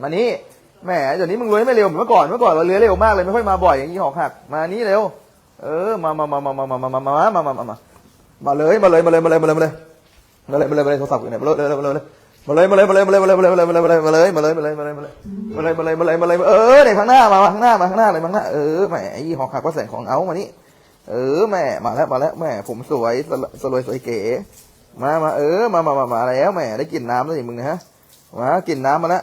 มานี้แหมเดี๋ยวนี้มึงเลื้อยไม่เร็วเหมือนเมื่อก่อนเมื่อก่อนเราเลื้อยเร็วมากเลยไม่ค่อยมาบ่อยอย่างนี้หอกหักมานี้เร็วเออมามามามามามามามามามามามามามเลยมาเลยมาเลยมาเลยมาเลยมาเลยมาเลยมาเลยมาเลยโทรศัพท์อยู่ไหนมาเลยมาเลยมาเลยมาเลยมาเลยมาเลยมาเลยมาเลยมาเลยมาเลยมาเลยมาเลยมาเลยมาเลยมาเลยมาเลยมาเลยมาเลยมาเลยเออไหนข้างหน้ามาข้างหน้ามาข้างหน้าเลยข้างหน้าเออแหมไอ้หอกหักว่าแสงของเอามานี่เออแหมมาแล้วมาแล้วแหมผมสวยสวยสวยเก๋มามาเออมามามามาแล้วแหมได้กลิ่นน้ำแล้วอย่ามึงนะฮะมากลิ่นน้ำมาแล้ว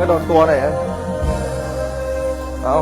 ก็โดนตัวหน่อยฮะเอา